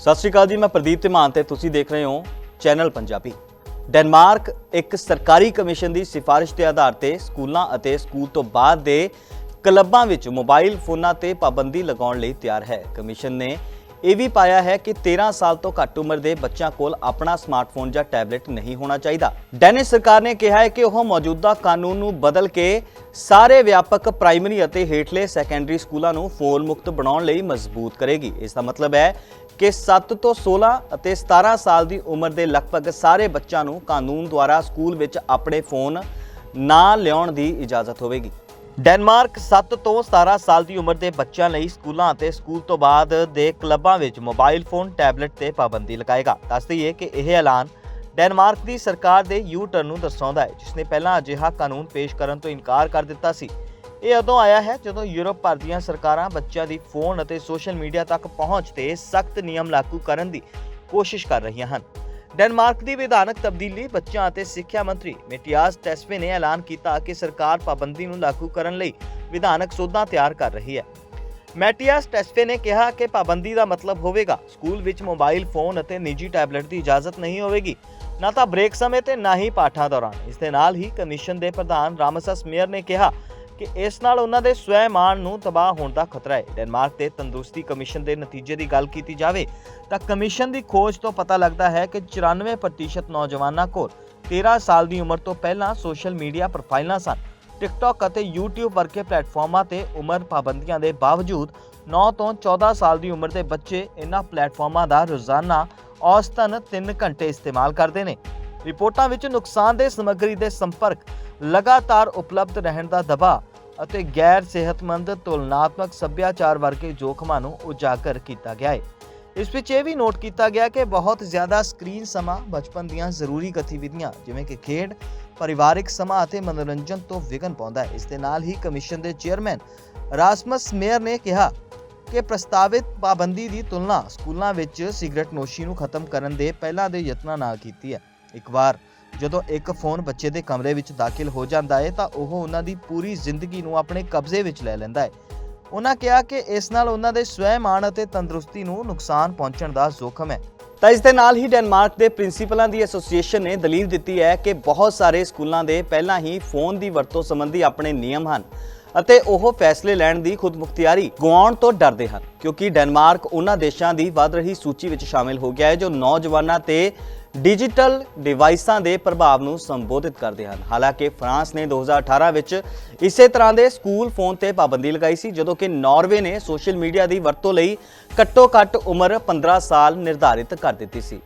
ਸਤਿ ਸ਼੍ਰੀ ਅਕਾਲ ਜੀ, ਮੈਂ ਪ੍ਰਦੀਪ ਧੀਮਾਨ ਤੇ ਤੁਸੀਂ ਦੇਖ ਰਹੇ ਹੋ ਚੈਨਲ ਪੰਜਾਬੀ। ਡੈਨਮਾਰਕ ਇੱਕ ਸਰਕਾਰੀ ਕਮਿਸ਼ਨ ਦੀ ਸਿਫਾਰਿਸ਼ ਦੇ ਆਧਾਰ ਤੇ ਸਕੂਲਾਂ ਅਤੇ ਸਕੂਲ ਤੋਂ ਬਾਅਦ ਦੇ ਕਲੱਬਾਂ ਵਿੱਚ ਮੋਬਾਈਲ ਫੋਨਾਂ ਤੇ ਪਾਬੰਦੀ ਲਗਾਉਣ ਲਈ ਤਿਆਰ ਹੈ। ਕਮਿਸ਼ਨ ਨੇ ਇਹ ਵੀ ਪਾਇਆ ਹੈ ਕਿ 13 ਸਾਲ ਤੋਂ ਘੱਟ ਉਮਰ ਦੇ ਬੱਚਿਆਂ ਕੋਲ ਆਪਣਾ ਸਮਾਰਟਫੋਨ ਜਾਂ ਟੈਬਲੇਟ ਨਹੀਂ ਹੋਣਾ ਚਾਹੀਦਾ। ਡੈਨਿਸ ਸਰਕਾਰ ਨੇ ਕਿਹਾ ਹੈ ਕਿ ਉਹ ਮੌਜੂਦਾ ਕਾਨੂੰਨ ਨੂੰ ਬਦਲ ਕੇ ਸਾਰੇ ਵਿਆਪਕ ਪ੍ਰਾਇਮਰੀ ਅਤੇ ਹੇਠਲੇ ਸੈਕੰਡਰੀ ਸਕੂਲਾਂ ਨੂੰ ਫੋਨ ਮੁਕਤ ਬਣਾਉਣ ਲਈ ਮਜ਼ਬੂਤ ਕਰੇਗੀ। ਇਸ ਦਾ ਮਤਲਬ ਹੈ ਕਿ 7 ਤੋਂ 16 ਅਤੇ 17 ਸਾਲ ਦੀ ਉਮਰ ਦੇ ਲਗਭਗ ਸਾਰੇ ਬੱਚਿਆਂ ਨੂੰ ਕਾਨੂੰਨ ਦੁਆਰਾ ਸਕੂਲ ਵਿੱਚ ਆਪਣੇ ਫੋਨ ਨਾ ਲਿਆਉਣ ਦੀ ਇਜਾਜ਼ਤ ਹੋਵੇਗੀ। ਡੈਨਮਾਰਕ 7 ਤੋਂ 17 ਸਾਲ ਦੀ ਉਮਰ ਦੇ ਬੱਚਿਆਂ ਲਈ ਸਕੂਲਾਂ ਅਤੇ ਸਕੂਲ ਤੋਂ ਬਾਅਦ ਦੇ ਕਲੱਬਾਂ ਵਿੱਚ ਮੋਬਾਈਲ ਫੋਨ, ਟੈਬਲੇਟ ਤੇ ਪਾਬੰਦੀ ਲਗਾਏਗਾ। ਦੱਸ ਦਈਏ ਕਿ ਇਹ ਐਲਾਨ ਡੈਨਮਾਰਕ ਦੀ ਸਰਕਾਰ ਦੇ ਯੂ ਟਰਨ ਨੂੰ ਦਰਸਾਉਂਦਾ ਹੈ, ਜਿਸ ਨੇ ਪਹਿਲਾਂ ਅਜਿਹਾ ਕਾਨੂੰਨ ਪੇਸ਼ ਕਰਨ ਤੋਂ ਇਨਕਾਰ ਕਰ ਦਿੱਤਾ ਸੀ। ਇਹ ਉਦੋਂ ਆਇਆ ਹੈ ਜਦੋਂ ਯੂਰਪ ਭਰ ਦੀਆਂ ਸਰਕਾਰਾਂ ਬੱਚਿਆਂ ਦੀ ਫੋਨ ਅਤੇ ਸੋਸ਼ਲ ਮੀਡੀਆ ਤੱਕ ਪਹੁੰਚ ਤੇ ਸਖਤ ਨਿਯਮ ਲਾਗੂ ਕਰਨ ਦੀ ਕੋਸ਼ਿਸ਼ ਕਰ ਰਹੀਆਂ ਹਨ। ਡੈਨਮਾਰਕ ਦੀ ਵਿਧਾਨਕ ਤਬਦੀਲੀ ਬੱਚਿਆਂ ਅਤੇ ਸਿੱਖਿਆ ਮੰਤਰੀ ਮੈਟਿਆਸ ਟੈਸਵੇ ਨੇ ਐਲਾਨ ਕੀਤਾ ਕਿ ਸਰਕਾਰ ਪਾਬੰਦੀ ਨੂੰ ਲਾਗੂ ਕਰਨ ਲਈ ਵਿਧਾਨਕ ਸੋਧਾਂ ਤਿਆਰ ਕਰ ਰਹੀ ਹੈ। ਮੈਟਿਆਸ ਟੈਸਵੇ ਨੇ ਕਿਹਾ ਕਿ ਪਾਬੰਦੀ ਦਾ ਮਤਲਬ ਹੋਵੇਗਾ, ਸਕੂਲ ਵਿੱਚ ਮੋਬਾਈਲ ਫੋਨ ਅਤੇ ਨਿੱਜੀ ਟੈਬਲੇਟ ਦੀ ਇਜਾਜ਼ਤ ਨਹੀਂ ਹੋਵੇਗੀ, ਨਾ ਤਾਂ ਬ੍ਰੇਕ ਸਮੇਂ ਤੇ ਨਾ ਹੀ ਪਾਠਾਂ ਦੌਰਾਨ। ਇਸ ਦੇ ਨਾਲ ਹੀ ਕਮਿਸ਼ਨ ਦੇ ਪ੍ਰਧਾਨ ਰਾਮਸਸ ਮੇਅਰ ਨੇ ਕਿਹਾ ਕਿ ਇਸ ਨਾਲ ਉਹਨਾਂ ਦੇ ਸਵੈਮਾਨ ਨੂੰ ਤਬਾਹ ਹੋਣ ਦਾ ਖਤਰਾ ਹੈ। ਡੈਨਮਾਰਕ ਦੇ ਤੰਦਰੁਸਤੀ ਕਮਿਸ਼ਨ ਦੇ ਨਤੀਜੇ ਦੀ ਗੱਲ ਕੀਤੀ ਜਾਵੇ, ਤਾਂ ਕਮਿਸ਼ਨ ਦੀ ਖੋਜ ਤੋਂ ਪਤਾ ਲੱਗਦਾ ਹੈ ਕਿ 94% ਨੌਜਵਾਨਾਂ ਕੋਲ 13 ਸਾਲ ਦੀ ਉਮਰ ਤੋਂ ਪਹਿਲਾਂ ਸੋਸ਼ਲ ਮੀਡੀਆ ਪ੍ਰੋਫਾਈਲਾਂ ਸਨ। ਟਿਕਟੌਕ ਅਤੇ YouTube ਵਰਗੇ ਪਲੇਟਫਾਰਮਾਂ ਤੇ ਉਮਰ ਪਾਬੰਦੀਆਂ ਦੇ ਬਾਵਜੂਦ 9 ਤੋਂ 14 ਸਾਲ ਦੀ ਉਮਰ ਦੇ ਬੱਚੇ ਇਹਨਾਂ ਪਲੇਟਫਾਰਮਾਂ ਦਾ ਰੋਜ਼ਾਨਾ ਔਸਤਨ 3 ਘੰਟੇ ਇਸਤੇਮਾਲ ਕਰਦੇ ਨੇ। ਰਿਪੋਰਟਾਂ ਵਿੱਚ ਨੁਕਸਾਨਦੇਹ ਸਮੱਗਰੀ ਦੇ ਸੰਪਰਕ ਲਗਾਤਾਰ ਉਪਲਬਧ ਰਹਿਣ ਦਾ ਦਬਾਅ ਅਤੇ ਗੈਰ ਸਿਹਤਮੰਦ, ਤੁਲਨਾਤਮਕ ਸੱਭਿਆਚਾਰ ਵਰਗੇ ਜੋਖਮਾਂ ਨੂੰ ਉਜਾਗਰ ਕੀਤਾ ਗਿਆ ਹੈ। ਇਸ ਵਿੱਚ ਇਹ ਵੀ ਨੋਟ ਕੀਤਾ ਗਿਆ ਕਿ ਬਹੁਤ ਜ਼ਿਆਦਾ ਸਕਰੀਨ ਸਮਾਂ ਬਚਪਨ ਦੀਆਂ ਜ਼ਰੂਰੀ ਗਤੀਵਿਧੀਆਂ, ਜਿਵੇਂ ਕਿ ਖੇਡ, ਪਰਿਵਾਰਿਕ ਸਮਾਂ ਅਤੇ ਮਨੋਰੰਜਨ ਤੋਂ ਵਿਘਨ ਪਾਉਂਦਾ ਹੈ। ਇਸ ਦੇ ਨਾਲ ਹੀ ਕਮਿਸ਼ਨ ਦੇ ਚੇਅਰਮੈਨ ਰਾਸਮਸ ਮੇਅਰ ਨੇ ਕਿਹਾ ਕਿ ਪ੍ਰਸਤਾਵਿਤ ਪਾਬੰਦੀ ਦੀ ਤੁਲਨਾ ਸਕੂਲਾਂ ਵਿੱਚ ਸਿਗਰਟ ਨੋਸ਼ੀ ਨੂੰ ਖਤਮ ਕਰਨ ਦੇ ਪਹਿਲਾਂ ਦੇ ਯਤਨਾਂ ਨਾਲ ਕੀਤੀ ਹੈ। ਇੱਕ ਵਾਰ ਜਦੋਂ ਇੱਕ ਫੋਨ ਬੱਚੇ ਦੇ ਕਮਰੇ ਵਿੱਚ ਦਾਖਲ ਹੋ ਜਾਂਦਾ ਹੈ, ਤਾਂ ਉਹ ਉਹਨਾਂ ਦੀ ਪੂਰੀ ਜ਼ਿੰਦਗੀ ਨੂੰ ਆਪਣੇ ਕਬਜ਼ੇ ਵਿੱਚ ਲੈ ਲੈਂਦਾ ਹੈ। ਉਹਨਾਂ ਕਿਹਾ ਕਿ ਇਸ ਨਾਲ ਉਹਨਾਂ ਦੇ ਸਵੈਮਾਨ ਅਤੇ ਤੰਦਰੁਸਤੀ ਨੂੰ ਨੁਕਸਾਨ ਪਹੁੰਚਣ ਦਾ ਜ਼ੋਖਮ ਹੈ। ਤਾਂ ਇਸ ਦੇ ਨਾਲ ਹੀ ਡੈਨਮਾਰਕ ਦੇ ਪ੍ਰਿੰਸੀਪਲਾਂ ਦੀ ਐਸੋਸੀਏਸ਼ਨ ਨੇ ਦਲੀਲ ਦਿੱਤੀ ਹੈ ਕਿ ਬਹੁਤ ਸਾਰੇ ਸਕੂਲਾਂ ਦੇ ਪਹਿਲਾਂ ਹੀ ਫੋਨ ਦੀ ਵਰਤੋਂ ਸੰਬੰਧੀ ਆਪਣੇ ਨਿਯਮ ਹਨ। ਅਤੇ ਉਹ ਫੈਸਲੇ ਲੈਣ ਦੀ ਖੁਦਮੁਖਤਿਆਰੀ ਗਵਾਉਣ ਤੋਂ ਡਰਦੇ ਹਨ, ਕਿਉਂਕਿ ਡੈਨਮਾਰਕ ਉਹਨਾਂ ਦੇਸ਼ਾਂ ਦੀ ਵੱਧ ਰਹੀ ਸੂਚੀ ਵਿੱਚ ਸ਼ਾਮਿਲ ਹੋ ਗਿਆ ਹੈ ਜੋ ਨੌਜਵਾਨਾਂ ਤੇ ਡਿਜੀਟਲ ਡਿਵਾਈਸਾਂ ਦੇ ਪ੍ਰਭਾਵ ਨੂੰ ਸੰਬੋਧਿਤ ਕਰਦੇ ਹਨ। ਹਾਲਾਂਕਿ ਫਰਾਂਸ ਨੇ 2018 ਵਿੱਚ ਇਸੇ ਤਰ੍ਹਾਂ ਦੇ ਸਕੂਲ ਫੋਨ ਤੇ ਪਾਬੰਦੀ ਲਗਾਈ ਸੀ, ਜਦੋਂ ਕਿ ਨਾਰਵੇ ਨੇ ਸੋਸ਼ਲ ਮੀਡੀਆ ਦੀ ਵਰਤੋਂ ਲਈ ਘੱਟੋ-ਘੱਟ ਉਮਰ 15 ਸਾਲ ਨਿਰਧਾਰਿਤ ਕਰ ਦਿੱਤੀ ਸੀ।